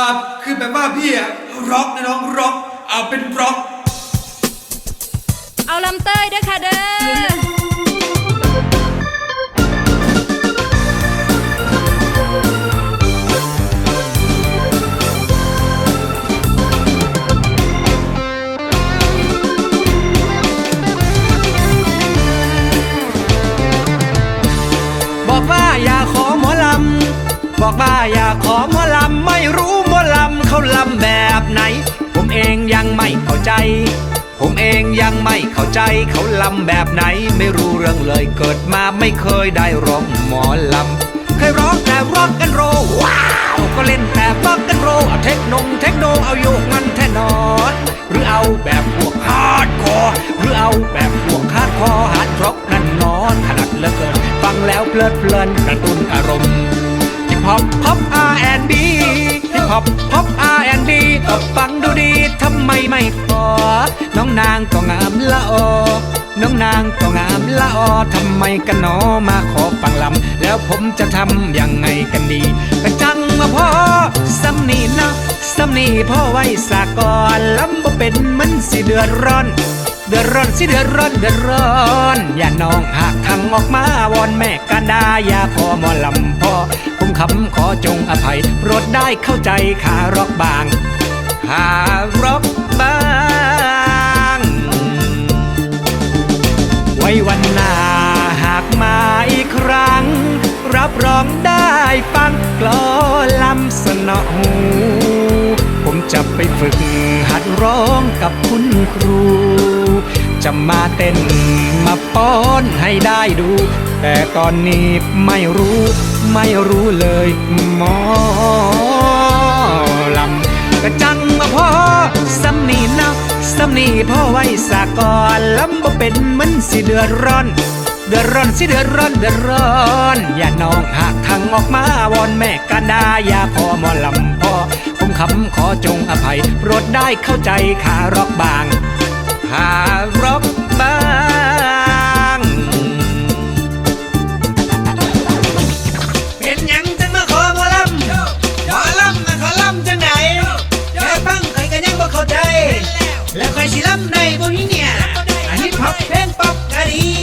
อ่าคือแบบว่าพี่อะร็อกนะน้องร็อกอ่าเป็นร็อก เอาลำเต้ยด้วยค่ะเด้อ บอกว่าอย่าขอหมอลำ บอกว่าอย่าขอ ยังไม่เข้าใจ ผมเองยังไม่เข้าใจเขาลำแบบไหนไม่รู้เรื่องเลยเกิดมาไม่เคยได้ร้องหมอลำเคยร้องแต่ร็อกกันโรว้าวก็เล่นแต่ร็อกกันโรเอาเทคนงเทคโนเอาโยกมันแท่นอนหรือเอาแบบพวกฮาร์ดคอร์หรือเอาแบบพวกฮาร์ดคอร์ฮาร์ดร็อกนั่นนอนขนาดเหลือเกิน ฟังแล้วเพลิดเพลินกระตุ้นอารมณ์ฮิปฮอปฮอป R&B ฮิปฮอปฮอป R&B ตบฟังดูดีทำไม ไม่พอน้องนางก็งามละออน้องนางก็งามละออทำไมกันหนอมาขอฟังลำ แล้วผมจะทำยังไงกันดีกันจังมาพ่อสำนีนะสำนีพ่อไว้สากอนลำบ่เป็นมันสิเดือดร้อนเดือดร้อนสิเดือดร้อนเดือดร้อน อย่าน้องหากทางออกมาวอนแม่กันดาอย่าพอมอลำพ่อผมคำขอจงอภัยโปรดได้เข้าใจขารอกบางขารอก บางไว้วันหน้าหากมาอีกครั้ง รับรองได้ฟังกลอลำสนอหูผมจะไปฝึกหัดร้องกับคุณครู จะมาเต้นมาป้อนให้ได้ดู แต่ตอนนี้ไม่รู้ ไม่รู้เลยหมอลำกระจัง มาพ่อสำนีนะสำนีพ่อไว้สากอนลำบ่เป็นมันสิเดือดร้อน เดือดร้อนสิเดือดร้อนเดือดร้อน อย่าน้องหากทางออกมาวอนแม่กันดาอย่าพอมอลำพ่อผมคำขอจงอภัยโปรดได้เข้าใจขารอกบางขารอกบาง แล้วใครสิลำได้บ่มีเนี่ยฮิปฮอปเพลงป๊อปกะดี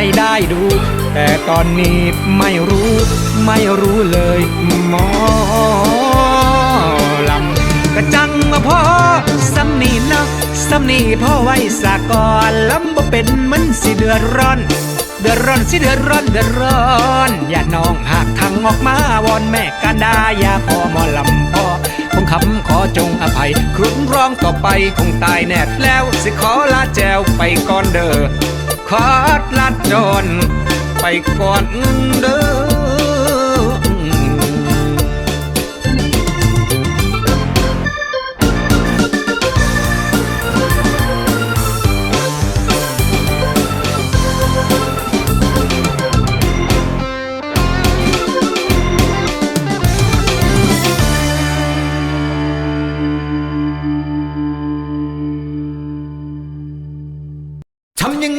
ให้ได้ดู แต่ตอนนี้ไม่รู้ ไม่รู้เลยหมอลำกระจังมาพ่อสำนีนะสำนีพ่อไว้สากอนลำบ่เป็นมันสิเดือดร้อนเดือดร้อนสิเดือดร้อนเดือดร้อนอย่าน้องหากทางออกมาวอนแม่กันดาอย่าพอหมอลำพ่อผมคำขอจงอภัยครุ่นร้องต่อไปคงตายแน่แล้วสิขอลาแจวไปก่อนเด้อ ขอลาจนไปก่อนเด้อ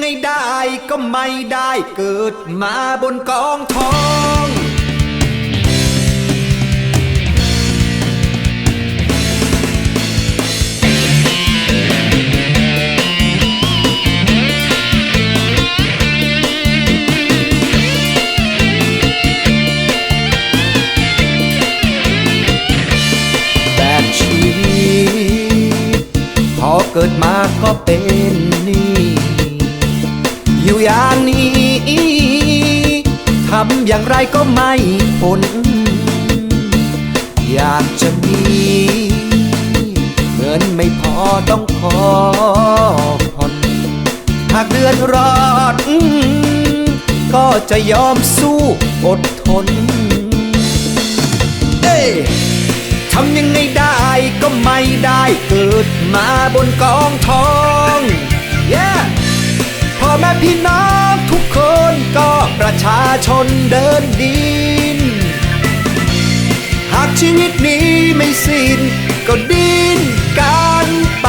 ไงได้ก็ไม่ได้เกิดมาบนกองทองแบบชีวิตพอเกิดมาก็เป็น อย่างไรก็ไม่พ้นอยากจะมีเงินไม่พอต้องขอผ่อนหากเดือนร้อนก็จะยอมสู้อดทน เอ้ยทำยังไงได้ก็ไม่ได้เกิดมาบนกองทอง yeah! พ่อแม่พี่น้องทุกคนก็ประ ชาชนเดินดิน หากชีวิตนี้ไม่สิ้นก็ดิ้นกันไป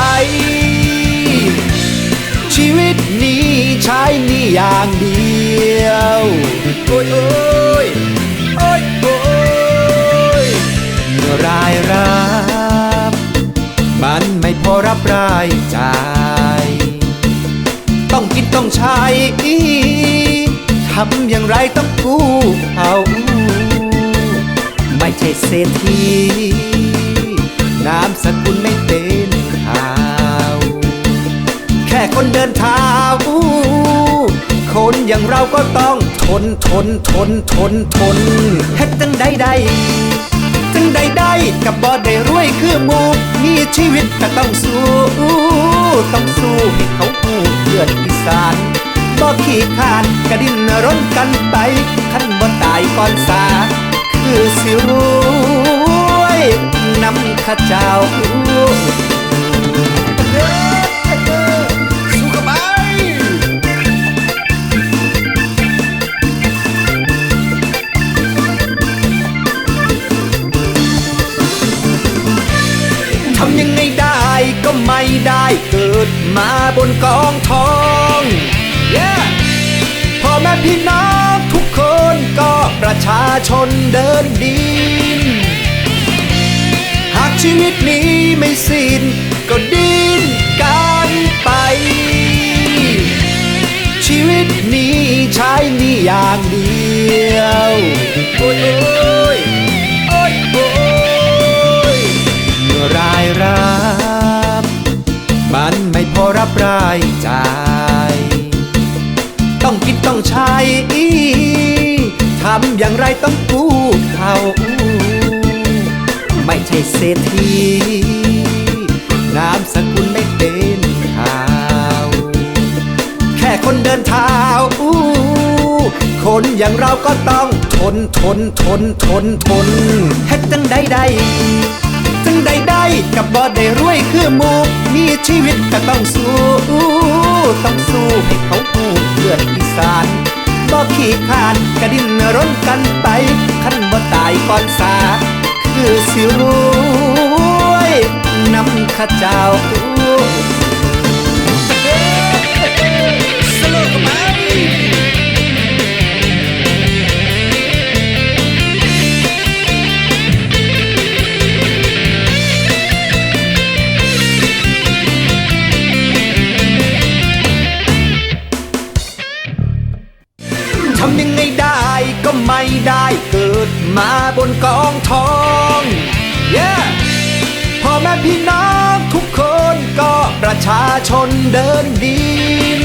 ชีวิตนี้ใช้นี่อย่างเดียว โอ้ยโอ้ยโอ้ยโอ้ยเมื่อรายรับ มันไม่พอรับรายจ่าย ต้องกินต้องใช้ำอย่างไรต้องกู้เอาไม่ใช่เศรษฐีนามสกุลไม่เป็นข่าว แค่คนเดินเท้าคนอย่างเราก็ต้องทนทนทนทนทนเฮ็ดจังใดใดจังใดได้กับบ่ได้รวยคือมูมีชีวิตก็ต้องสู้ ต้องสู้ให้เขาหูเพื่อนอีสาน บ่ขี้ขานกระดิ่นร้นกันไปขันบ่ตายก่อนสา คือสิรวยนำข้าเจ้าสู้กับไปทำยังไงได้ก็ไม่ได้เกิดมาบนกองทอง พี่น้องทุกคนก็ประชาชนเดินดิน หากชีวิตนี้ไม่สิ้นก็ดิ้นกันไป ชีวิตนี้ใช้นี่อย่างเดียว โอ้ยโอ้ยโอ้ยโอ้ยเมื่อรายรับ มันไม่พอรับรายจ่าย องใช้ทำอย่างไรต้องกู้เขาไม่ใช่เศรษฐีนามสกุลไม่เป็นข่าว แค่คนเดินเท้าคนอย่างเราก็ต้องทนทนทนทนทนเฮ็ดจังใดใดจังใดได้กับบ่ได้รวยคือมูมีชีวิตก็ต้องสู้ ต้องสู้ให้เขาหูดเพื่อนอีสาน บ่ขี้ขานกระดิ่นร้นกันไปขันบ่ตายก่อนสา คือสิรวยนำข้าเจ้า ชาชนเดินดิน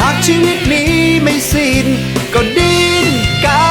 หากชีวิตนี้ไม่สิ้นก็ดิ้นกา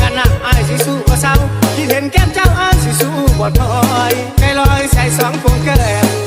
กันาดอายสิสู้ก็เศร้าที่เห็นแก้มเจ้าอายสิสู้บ่ถอยใจลอยใส่สองพนงแก้ม